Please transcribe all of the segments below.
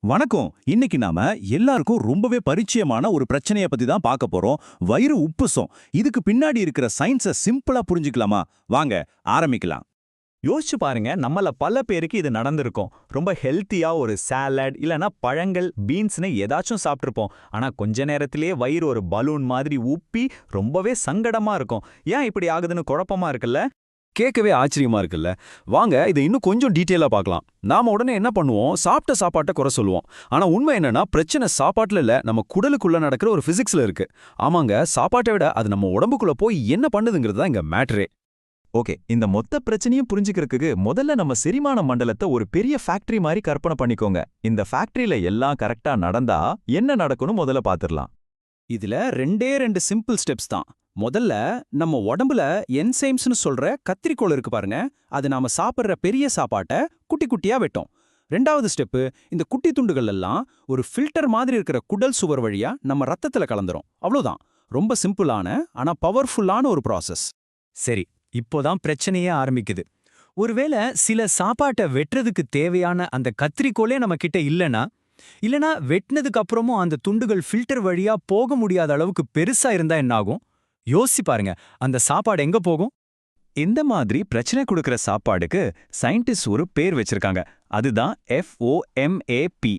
வணக்கம். இன்னைக்கு நாம எல்லாருக்கும் ரொம்பவே பரிச்சயமான ஒரு பிரச்சனைய பத்தி தான் பார்க்க போறோம். வயிறு உப்புசம். இதுக்கு பின்னாடி இருக்கிற சயின்ஸை சிம்பிளா புரிஞ்சுக்கலாமா? வாங்க ஆரம்பிக்கலாம். யோசிச்சு பாருங்க நம்மள பல பேருக்கு இது நடந்திருக்கும். ரொம்ப ஹெல்த்தியா ஒரு சாலட் இல்லனா பழங்கள் பீன்ஸ்னு ஏதாச்சும் சாப்பிட்ருப்போம் ஆனா கொஞ்ச நேரத்திலேயே வயிறு ஒரு பலூன் மாதிரி உப்பி ரொம்பவே சங்கடமா இருக்கும். ஏன் இப்படி ஆகுதுன்னு குழப்பமா இருக்குல்ல? கேட்கவே ஆச்சரியமா இருக்குல்ல? வாங்க இதை இன்னும் கொஞ்சம் டீட்டெயிலா பார்க்கலாம். நாம உடனே என்ன பண்ணுவோம்? சாப்பிட்ட சாப்பாட்டை குறை சொல்லுவோம். ஆனா உண்மை என்னன்னா பிரச்சனை சாப்பாட்டுல இல்ல நம்ம குடலுக்குள்ள நடக்கிற ஒரு பிசிக்ஸ்ல இருக்கு. ஆமாங்க சாப்பாட்டை விட அது நம்ம உடம்புக்குள்ள போய் என்ன பண்ணுதுங்கிறது தான் இங்க மேட்ரே ஓகே இந்த மொத்த பிரச்சனையும் புரிஞ்சுக்கிறதுக்கு முதல்ல நம்ம செரிமான மண்டலத்தை ஒரு பெரிய ஃபேக்டரி மாதிரி கற்பனை பண்ணிக்கோங்க. இந்த ஃபேக்டரியில எல்லாம் கரெக்டா நடந்தா என்ன நடக்கும்னு முதல்ல பாத்துரலாம் இதுல ரெண்டே ரெண்டு சிம்பிள் ஸ்டெப்ஸ் தான். முதல்ல நம்ம உடம்புல என்சைம்ஸ்னு சொல்ற கத்திரிக்கோள் இருக்கு பாருங்க. அது நாம சாப்பிடுற பெரிய சாப்பாட்டை குட்டி குட்டியா வெட்டும். ரெண்டாவது ஸ்டெப்பு இந்த குட்டி துண்டுகள் எல்லாம் ஒரு ஃபில்டர் மாதிரி இருக்கிற குடல் சுவர் வழியா நம்ம ரத்தத்துல கலந்துரும். அவ்வளோதான் ரொம்ப சிம்பிளான ஆனா பவர்ஃபுல்லான ஒரு ப்ராசஸ் சரி இப்போதான் பிரச்சனையே ஆரம்பிக்குது. ஒருவேளை சில சாப்பாட்டை வெட்டுறதுக்கு தேவையான அந்த கத்திரிக்கோலே நம்ம கிட்ட இல்லனா இல்லனா வெட்டினதுக்கு அப்புறமும் அந்த துண்டுகள் ஃபில்டர் வழியா போக முடியாத அளவுக்கு பெருசா இருந்தா என்னாகும்? யோசிச்சு பாருங்க. அந்த சாப்பாடு எங்க போகும்? இந்த மாதிரி பிரச்சனை கொடுக்கிற சாப்பாடுக்கு சயின்டிஸ்ட் ஒரு பேர் வச்சிருக்காங்க. அதுதான் எஃப்ஓஎம்ஏபி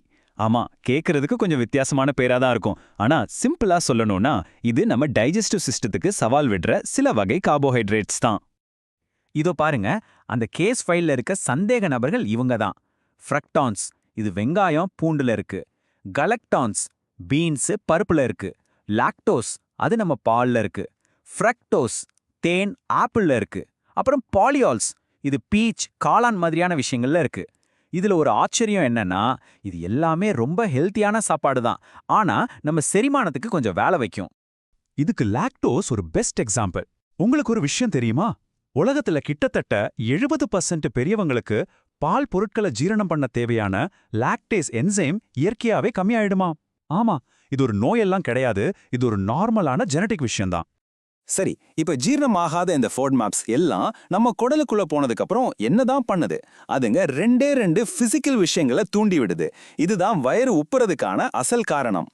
ஆமா கேக்குறதுக்கு கொஞ்சம் வித்தியாசமான பேரா தான் இருக்கும். ஆனா சிம்பிளா சொல்லணும்னா இது நம்ம டைஜஸ்டிவ் சிஸ்டத்துக்கு சவால் விடுற சில வகை கார்போஹைட்ரேட்ஸ் தான். இதோ பாருங்க அந்த கேஸ் ஃபைல்ல இருக்க சந்தேக நபர்கள் இவங்க தான். ஃப்ரக்டான்ஸ் இது வெங்காயம் பூண்டுல இருக்கு. கலக்டான்ஸ் பீன்ஸ் பருப்புல இருக்கு. லாக்டோஸ் அது நம்ம பால்ல இருக்கு. ஃப்ரக்டோஸ் தேன் ஆப்பிள்ல இருக்கு. அப்புறம் பாலியால்ஸ் இது பீச் காளான் மாதிரியான விஷயங்கள்ல இருக்கு. இதுல ஒரு ஆச்சரியம் என்னன்னா இது எல்லாமே ரொம்ப ஹெல்த்தியான சாப்பாடு தான். ஆனா நம்ம செரிமானத்துக்கு கொஞ்சம் வேலை வைக்கும். இதுக்கு லாக்டோஸ் ஒரு பெஸ்ட் எக்ஸாம்பிள் உங்களுக்கு ஒரு விஷயம் தெரியுமா? உலகத்துல கிட்டத்தட்ட எழுபது பர்சன்ட் பெரியவங்களுக்கு பால் பொருட்களை ஜீரணம் பண்ண தேவையான லாக்டேஸ் என்சைம் இயற்கையாவே கம்மியாயிடுமா ஆமா இது ஒரு நோயெல்லாம் கிடையாது. இது ஒரு நார்மலான ஜெனடிக் விஷயம்தான். சரி இப்ப ஜீரணமாகாத இந்த ஃபோர்ட் மேப்ஸ் எல்லாம் நம்ம குடலுக்குள்ள போனதுக்கு அப்புறம் என்னதான் பண்ணுது? அதுங்க ரெண்டே ரெண்டு பிசிக்கல் விஷயங்களை தூண்டி விடுது. இதுதான் வயிறு உப்புறதுக்கான அசல் காரணம்.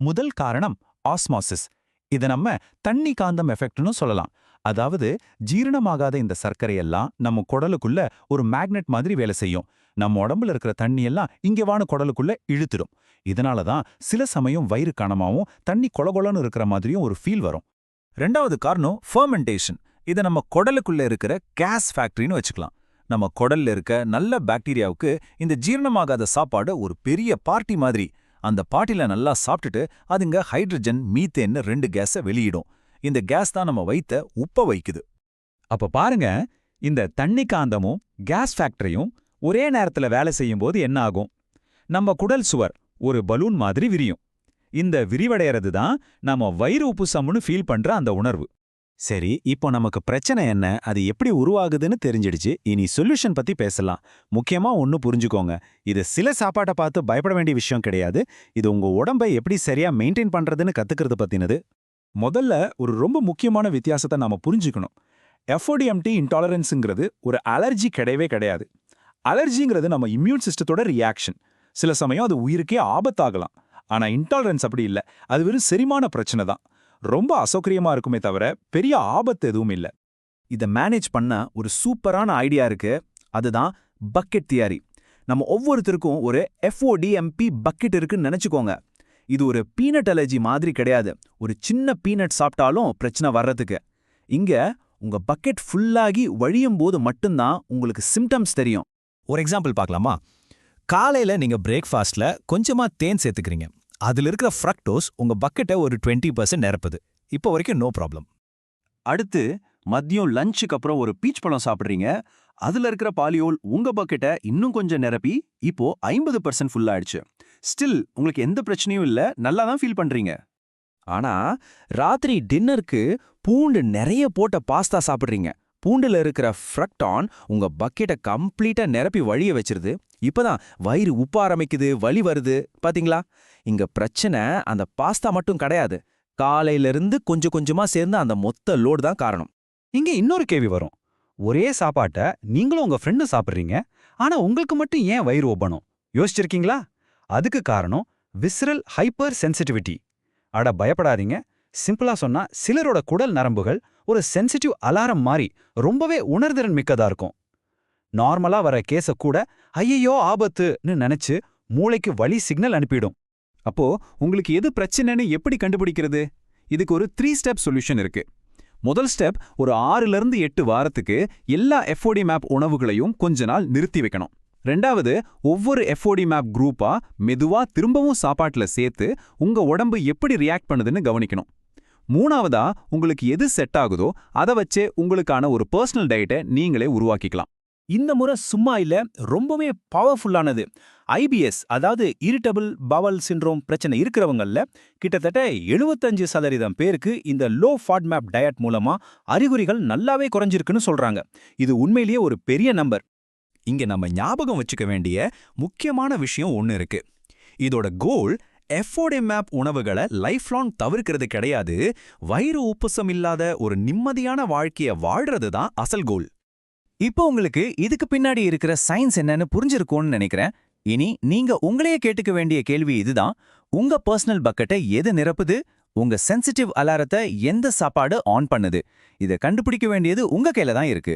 முதல் காரணம் ஆஸ்மாசிஸ் இதை நம்ம தண்ணி காந்தம் எஃபெக்ட்னு சொல்லலாம். அதாவது ஜீரணமாகாத இந்த சர்க்கரையெல்லாம் நம்ம குடலுக்குள்ள ஒரு மேக்னெட் மாதிரி வேலை செய்யும். நம்ம உடம்புல இருக்கிற தண்ணியெல்லாம் இங்க வான குடலுக்குள்ள இழுத்துடும். இதனால தான் சில சமயம் வயிறு கனமாவும் தண்ணி கொலகொலன்னு இருக்கிற மாதிரியும் ஒரு ஃபீல் வரும். ரெண்டாவது காரணம் ஃபர்மெண்டேஷன் இதை நம்ம குடலுக்குள்ள இருக்கிற கேஸ் ஃபேக்டரின்னு வச்சுக்கலாம். நம்ம குடல்ல இருக்க நல்ல பாக்டீரியாவுக்கு இந்த ஜீரணமாகாத சாப்பாடு ஒரு பெரிய பார்ட்டி மாதிரி. அந்த பாட்டில நல்லா சாப்பிட்டுட்டு அதுங்க ஹைட்ரஜன் மீத்தேன்னு ரெண்டு கேஸை வெளியிடும். இந்த கேஸ் தான் நம்ம வைத்த உப்ப வைக்குது. அப்ப பாருங்க இந்த தண்ணி காந்தமும் கேஸ் ஃபேக்டரியும் ஒரே நேரத்துல வேலை செய்யும் போது என்ன ஆகும்? நம்ம குடல் சுவர் ஒரு பலூன் மாதிரி விரியும். இந்த விரிவடையறது தான் நாம வயிறு உப்புசம்னு ஃபீல் பண்ற அந்த உணர்வு. சரி இப்போ நமக்கு பிரச்சனை என்ன? அது எப்படி உருவாகுதுன்னு தெரிஞ்சிடுச்சு. இனி சொல்யூஷன் பத்தி பேசலாம். முக்கியமா ஒன்னு புரிஞ்சுக்கோங்க. இது சில சாப்பாட்டை பார்த்து பயப்பட வேண்டிய விஷயம் கிடையாது. இது உங்க உடம்பை எப்படி சரியா மெயின்டைன் பண்றதுன்னு கத்துக்கிறது பத்தினது. முதல்ல ஒரு ரொம்ப முக்கியமான வித்தியாசத்தை நாம புரிஞ்சுக்கணும். எஃப்ஓடிஎம்டி இன்டாலரன்ஸுங்கிறது ஒரு அலர்ஜி கிடையவே கிடையாது. அலர்ஜிங்கிறது நம்ம இம்யூன் சிஸ்டத்தோட ரியாக்ஷன் சில சமயம் அது உயிருக்கே ஆபத்தாகலாம். ஆனா இன்டாலரன்ஸ் அப்படி இல்ல. அது வெறும் செரிமான பிரச்சனை தான். ரொம்ப அசௌகரியமாக இருக்குமே தவிர பெரிய ஆபத்து எதுவும் இல்ல. இதை மேனேஜ் பண்ண ஒரு சூப்பரான ஐடியா இருக்கு. அதுதான் பக்கெட் தியாரி நம்ம ஒவ்வொருத்தருக்கும் ஒரு எஃப்ஓடிஎம்பி பக்கெட் இருக்குன்னு நினைச்சுக்கோங்க. இது ஒரு பீனட் அலர்ஜி மாதிரி கிடையாது. ஒரு சின்ன பீனட் சாப்பிட்டாலும் பிரச்சனை வர்றதுக்கு. இங்க உங்க பக்கெட் ஃபுல்லாகி வழியும் போது மட்டும்தான் உங்களுக்கு சிம்டம்ஸ் தெரியும். ஒரு எக்ஸாம்பிள் பார்க்கலாமா? காலையில நீங்க பிரேக்ஃபாஸ்ட்ல கொஞ்சமா தேன் சேர்த்துக்கிறீங்க. அதுல இருக்கிற ஃப்ரக்டோஸ் உங்க பக்கெட்டை ஒரு டுவெண்ட்டி பர்சன்ட் நிரப்புது. இப்போ வரைக்கும் நோ ப்ராப்ளம் அடுத்து மதியம் லஞ்சுக்கு அப்புறம் ஒரு பீச் பழம் சாப்பிட்றீங்க. அதுல இருக்கிற பாலியோல் உங்க பக்கெட்டை இன்னும் கொஞ்சம் நிரப்பி இப்போ ஐம்பது பர்சன்ட் ஃபுல் ஆயிடுச்சு. ஸ்டில் உங்களுக்கு எந்த பிரச்சனையும் இல்ல. நல்லா தான் ஃபீல் பண்றீங்க. ஆனா ராத்திரி டின்னருக்கு பூண்டு நிறைய போட்ட பாஸ்தா சாப்பிடுறீங்க. பூண்டுல இருக்கிற ஃப்ரக்டான் உங்க பக்கெட்டை கம்ப்ளீட்டா நிரப்பி வழிய வச்சிருது. இப்பதான் வயிறு உப்ப ஆரம்பிக்குது வலி வருது. பாத்தீங்களா? இங்க பிரச்சனை அந்த பாஸ்தா மட்டும் கிடையாது. காலையில இருந்து கொஞ்சம் கொஞ்சமா சேர்ந்து அந்த மொத்த லோடு தான் காரணம். இங்க இன்னொரு கேள்வி வரும். ஒரே சாப்பாட்டை நீங்களும் உங்க ஃப்ரெண்டும் சாப்பிட்றீங்க. ஆனா உங்களுக்கு மட்டும் ஏன் வயிறு ஒப்பணும்? யோசிச்சிருக்கீங்களா? அதுக்கு காரணம் விஸ்ரல் ஹைப்பர் சென்சிட்டிவிட்டி அட பயப்படாதீங்க. சிம்பிளா சொன்னா சிலரோட குடல் நரம்புகள் ஒரு சென்சிட்டிவ் அலாரம் மாதிரி ரொம்பவே உணர்திறன் மிக்கதா இருக்கும். நார்மலா வர கேஸ கூட ஐயையோ ஆபத்துன்னு நினைச்சு மூளைக்கு வழி சிக்னல் அனுப்பிடும். அப்போ உங்களுக்கு எது பிரச்சனைன்னு எப்படி கண்டுபிடிக்கிறது? இதுக்கு ஒரு த்ரீ ஸ்டெப் சொல்யூஷன் இருக்கு. முதல் ஸ்டெப் ஒரு ஆறுல இருந்து எட்டு வாரத்துக்கு எல்லா எஃப்ஓடி மேப் உணவுகளையும் கொஞ்ச நாள் நிறுத்தி வைக்கணும். ரெண்டாவது ஒவ்வொரு எஃப்ஓடி மேப் குரூப்பா மெதுவா திரும்பவும் சாப்பாட்டுல சேர்த்து உங்க உடம்பு எப்படி ரியாக்ட் பண்ணுதுன்னு கவனிக்கணும். மூணாவதா உங்களுக்கு எது செட் ஆகுதோ அதை வச்சே உங்களுக்கான ஒரு பர்சனல் டயட்டை நீங்களே உருவாக்கிக்கலாம். இந்த முறை சும்மா இல்ல ரொம்பவே பவர்ஃபுல்லானது ஐபிஎஸ் அதாவது இரிட்டபிள் பவல் சிண்ட்ரோம் பிரச்சனை இருக்கிறவங்களில் கிட்டத்தட்ட 75% சதவீதம் பேருக்கு இந்த லோ ஃபாட்மேப் டயட் மூலமா அறிகுறிகள் நல்லாவே குறைஞ்சிருக்குன்னு சொல்றாங்க. இது உண்மையிலேயே ஒரு பெரிய நம்பர் இங்க நம்ம ஞாபகம் வச்சுக்க வேண்டிய முக்கியமான விஷயம் ஒன்னு இருக்கு. இதோட கோல் எஃபோடே மேப் உணவுகளை லைஃப் லாங் தவிர்க்கிறது கிடையாது. வயிறு உப்புசம் இல்லாத ஒரு நிம்மதியான வாழ்க்கைய வாழ்றது தான் அசல் கோல் இப்போ உங்களுக்கு இதுக்கு பின்னாடி இருக்கிற சயின்ஸ் என்னன்னு புரிஞ்சிருக்கும்னு நினைக்கிறேன். இனி நீங்க உங்களையே கேட்டுக்க வேண்டிய கேள்வி இதுதான். உங்க பர்சனல் பக்கெட்டை எது நிரப்புது? உங்க சென்சிட்டிவ் அலாரத்தை எந்த சாப்பாடு ஆன் பண்ணுது? இதை கண்டுபிடிக்க வேண்டியது உங்க கையில தான் இருக்கு.